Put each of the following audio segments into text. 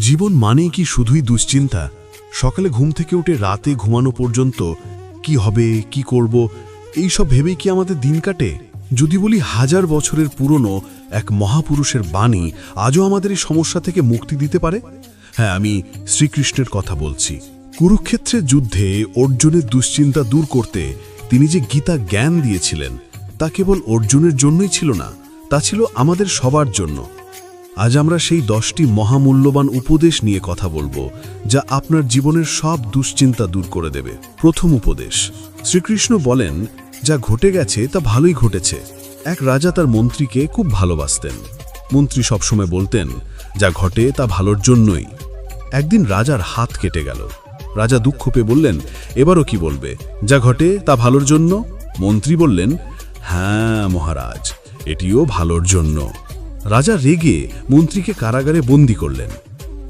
জীবন মানেই কি শুধুই দুশ্চিন্তা? সকালে ঘুম থেকে উঠে রাতে ঘুমানো পর্যন্ত কি হবে, কি করব এই সব ভেবেই কি আমাদের দিন কাটে? যদি বলি হাজার বছরের পুরনো এক মহাপুরুষের বাণী আজও আমাদের এই সমস্যা থেকে মুক্তি দিতে পারে? হ্যাঁ আমি শ্রীকৃষ্ণের কথা বলছি। কুরুক্ষেত্রের যুদ্ধে অর্জুনের দুশ্চিন্তা দূর করতে তিনি যে গীতা জ্ঞান দিয়েছিলেন, তা কেবল অর্জুনের জন্যই ছিল না, তা ছিল আমাদের সবার জন্য। আজ আমরা সেই দশটি মহামূল্যবান উপদেশ নিয়ে কথা বলব, যা আপনার জীবনের সব দুশ্চিন্তা দূর করে দেবে। প্রথম উপদেশ, শ্রীকৃষ্ণ বলেন, যা ঘটে গেছে, তা ভালোই ঘটেছে। এক রাজা তার মন্ত্রীকে খুব ভালোবাসতেন। মন্ত্রী সবসময় বলতেন, যা ঘটে, তা ভালোর জন্যই। একদিন রাজার হাত কেটে গেল। রাজা দুঃখ পেয়ে বললেন, এবারও কি বলবে? যা ঘটে, তা ভালোর জন্য? মন্ত্রী বললেন হ্যাঁ মহারাজ, এটিও ভালোর জন্য। রাজা রেগে মন্ত্রীকে কারাগারে বন্দি করলেন।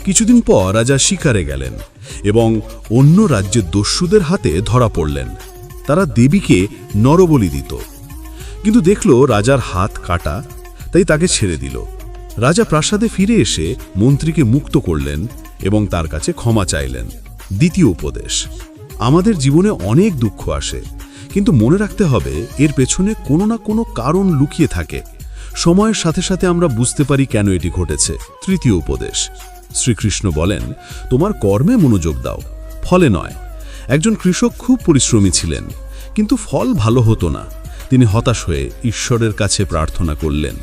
কিছুদিন পর রাজা শিকারে গেলেন এবং অন্য রাজ্যের দস্যুদের হাতে ধরা পড়লেন। তারা দেবীকে নরবলি দিত। কিন্তু দেখল রাজার হাত কাটা, তাই তাকে ছেড়ে দিল। রাজা প্রাসাদে ফিরে এসে মন্ত্রীকে মুক্ত করলেন এবং তার কাছে ক্ষমা চাইলেন। দ্বিতীয় উপদেশ, আমাদের জীবনে অনেক দুঃখ আসে, কিন্তু মনে রাখতে হবে এর পেছনে কোনো না কোনো কারণ লুকিয়ে থাকে। সময়ের সাথে সাথে আমরা বুঝতে পারি কেন এটি ঘটেছে। তৃতীয় উপদেশ। শ্রীকৃষ্ণ বলেন, তোমার কর্মে মনোযোগ দাও। ফলে নয়। একজন কৃষক খুব পরিশ্রমী ছিলেন, কিন্তু ফল ভালো হতো না। তিনি হতাশ হয়ে ঈশ্বরের কাছে প্রার্থনা করলেন।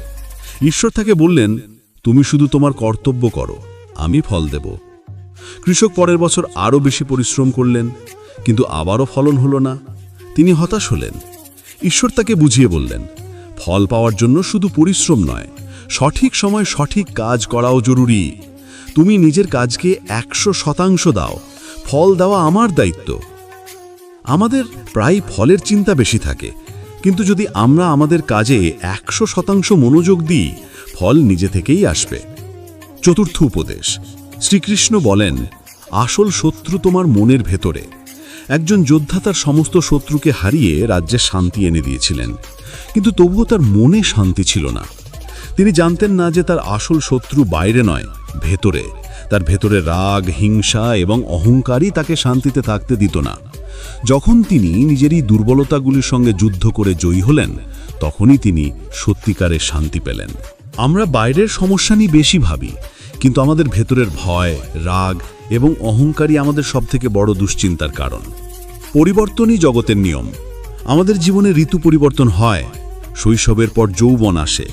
ঈশ্বর তাকে বললেন, তুমি শুধু তোমার কর্তব্য করো, আমি ফল দেব। কৃষক পরের বছর আরও বেশি পরিশ্রম করলেন, কিন্তু আবারও ফলন হলো না। তিনি হতাশ হলেন। ঈশ্বর তাকে বুঝিয়ে বললেন ফল পাওয়ার জন্য শুধু পরিশ্রম নয়, সঠিক সময় সঠিক কাজ করাও জরুরি। তুমি নিজের কাজকে একশো শতাংশ দাও, ফল দেওয়া আমার দায়িত্ব। আমাদের প্রায় ফলের চিন্তা বেশি থাকে, কিন্তু যদি আমরা আমাদের কাজে একশো শতাংশ মনোযোগ দিই, ফল নিজে থেকেই আসবে। চতুর্থ উপদেশ, শ্রীকৃষ্ণ বলেন, আসল শত্রু তোমার মনের ভেতরে। একজন যোদ্ধা তার সমস্ত শত্রুকে হারিয়ে রাজ্যে শান্তি এনে দিয়েছিলেন। কিন্তু তবুও তার মনে শান্তি ছিল না। তিনি জানতেন না যে তার আসল শত্রু বাইরে নয়, ভেতরে। তার ভেতরে রাগ, হিংসা এবং অহংকারই তাকে শান্তিতে থাকতে দিত না। যখন তিনি নিজেরই দুর্বলতাগুলির সঙ্গে যুদ্ধ করে জয়ী হলেন, তখনই তিনি সত্যিকারের শান্তি পেলেন। আমরা বাইরের সমস্যা নিয়ে বেশি ভাবি, কিন্তু আমাদের ভেতরের ভয়, রাগ এবং অহংকারই আমাদের সবথেকে বড় দুশ্চিন্তার কারণ। পরিবর্তনই জগতের নিয়ম। আমাদের জীবনে ঋতু পরিবর্তন হয়। শৈশবের পর যৌবন আসে।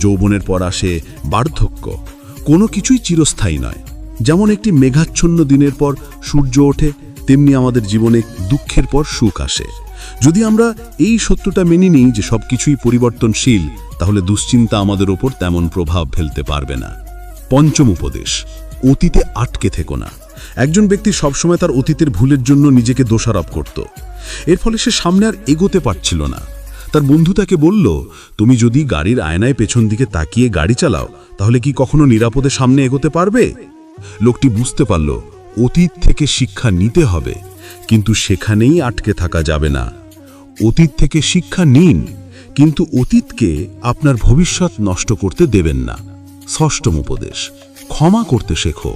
যৌবনের পর আসে বার্ধক্য। কোনো কিছুই চিরস্থায়ী নয়। যেমন একটি মেঘাচ্ছন্ন দিনের পর সূর্য ওঠে, তেমনি আমাদের জীবনে দুঃখের পর সুখ আসে। যদি আমরা এই সত্যটা মেনে নিই যে সব কিছুই পরিবর্তনশীল, তাহলে দুশ্চিন্তা আমাদের ওপর তেমন প্রভাব ফেলতে পারবে না। পঞ্চম উপদেশ, অতীতে আটকে থেকো না। একজন ব্যক্তি সবসময় তার অতীতের ভুলের জন্য নিজেকে দোষারোপ করত। এর ফলে সে সামনে আর এগোতে পারছিল না। তার বন্ধু তাকে বলল, তুমি যদি গাড়ির আয়নায় পেছন দিকে তাকিয়ে গাড়ি চালাও, তাহলে কি কখনো নিরাপদে সামনে এগোতে পারবে? লোকটি বুঝতে পারল, অতীত থেকে শিক্ষা নিতে হবে, কিন্তু সেখানেই আটকে থাকা যাবে না। অতীত থেকে শিক্ষা নিন, কিন্তু অতীতকে আপনার ভবিষ্যৎ নষ্ট করতে দেবেন না। ষষ্ঠম উপদেশ, ক্ষমা করতে শেখো।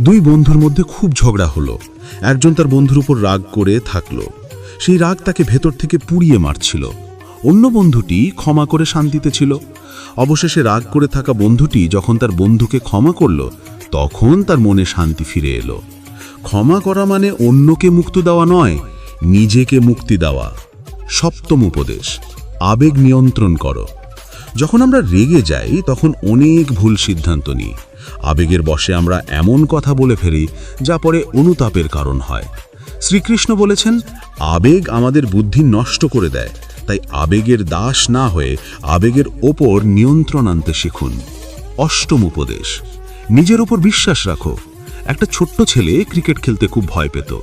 দুই বন্ধুর মধ্যে খুব ঝগড়া হলো। একজন তার বন্ধুর উপর রাগ করে থাকল। সেই রাগ তাকে ভেতর থেকে পুড়িয়ে মারছিল। অন্য বন্ধুটি ক্ষমা করে শান্তিতে ছিল। অবশেষে রাগ করে থাকা বন্ধুটি যখন তার বন্ধুকে ক্ষমা করল, তখন তার মনে শান্তি ফিরে এলো। ক্ষমা করা মানে অন্যকে মুক্তি দেওয়া নয়, নিজেকে মুক্তি দেওয়া। সপ্তম উপদেশ, আবেগ নিয়ন্ত্রণ করো। যখন আমরা রেগে যাই, তখন অনেক ভুল সিদ্ধান্ত নিই। আবেগের বশে আমরা এমন কথা বলে ফেলি, যা পরে অনুতাপের কারণ হয়। শ্রীকৃষ্ণ বলেছেন, আবেগ আমাদের বুদ্ধি নষ্ট করে দেয়, তাই আবেগের দাস না হয়ে আবেগের ওপর নিয়ন্ত্রণ আনতে শিখুন। অষ্টম উপদেশ। নিজের ওপর বিশ্বাস রাখো। একটা ছোট্ট ছেলে ক্রিকেট খেলতে খুব ভয় পেত,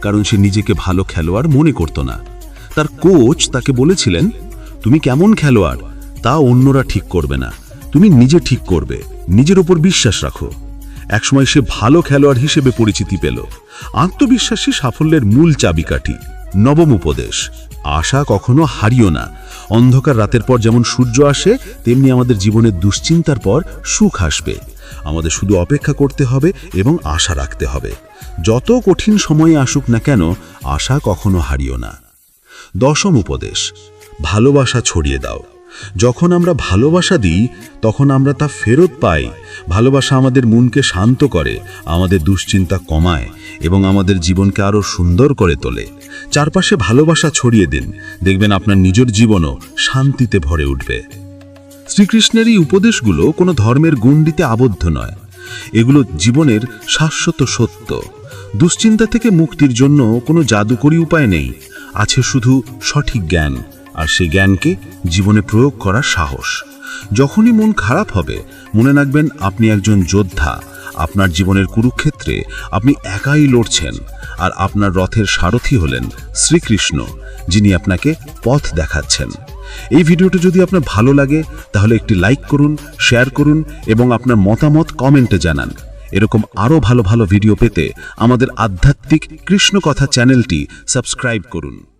কারণ সে নিজেকে ভালো খেলোয়াড় মনে করত না। তার কোচ তাকে বলেছিলেন, তুমি কেমন খেলোয়াড়? তা অন্যরা ঠিক করবে না। তুমি নিজে ঠিক করবে। নিজের ওপর বিশ্বাস রাখো। একসময় সে ভালো খেলোয়াড় হিসেবে পরিচিতি পেল। আত্মবিশ্বাসী সাফল্যের মূল চাবিকাঠি, নবম উপদেশ। আশা কখনো হারিও না। অন্ধকার রাতের পর যেমন সূর্য আসে, তেমনি আমাদের জীবনের দুশ্চিন্তার পর সুখ আসবে। আমাদের শুধু অপেক্ষা করতে হবে এবং আশা রাখতে হবে। যত কঠিন সময়ে আসুক না কেন, আশা কখনো হারিও না। দশম উপদেশ, ভালোবাসা ছড়িয়ে দাও। যখন আমরা ভালোবাসা দিই, তখন আমরা তা ফেরত পাই। ভালোবাসা আমাদের মনকে শান্ত করে, আমাদের দুশ্চিন্তা কমায় এবং আমাদের জীবনকে আরও সুন্দর করে তোলে। চারপাশে ভালোবাসা ছড়িয়ে দিন। দেখবেন আপনার নিজের জীবনও শান্তিতে ভরে উঠবে। শ্রীকৃষ্ণের এই উপদেশগুলো কোনো ধর্মের গণ্ডিতে আবদ্ধ নয়। এগুলো জীবনের শাশ্বত সত্য। দুশ্চিন্তা থেকে মুক্তির জন্য কোনো জাদুকরী উপায় নেই। আছে শুধু সঠিক জ্ঞান। আর সেই জ্ঞানকে জীবনে প্রয়োগ করার সাহস। যখনই মন খারাপ হবে, মনে রাখবেন আপনি একজন যোদ্ধা, আপনার জীবনের কুরুক্ষেত্রে আপনি একাই লড়ছেন আর আপনার রথের সারথি হলেন শ্রীকৃষ্ণ, যিনি আপনাকে পথ দেখাচ্ছেন। এই ভিডিওটি যদি আপনার ভালো লাগে, তাহলে একটি লাইক করুন, শেয়ার করুন এবং আপনার মতামত কমেন্টে জানান। এরকম আরও ভালো ভালো ভিডিও পেতে আমাদের আধ্যাত্মিক কৃষ্ণ কথা চ্যানেলটি সাবস্ক্রাইব করুন।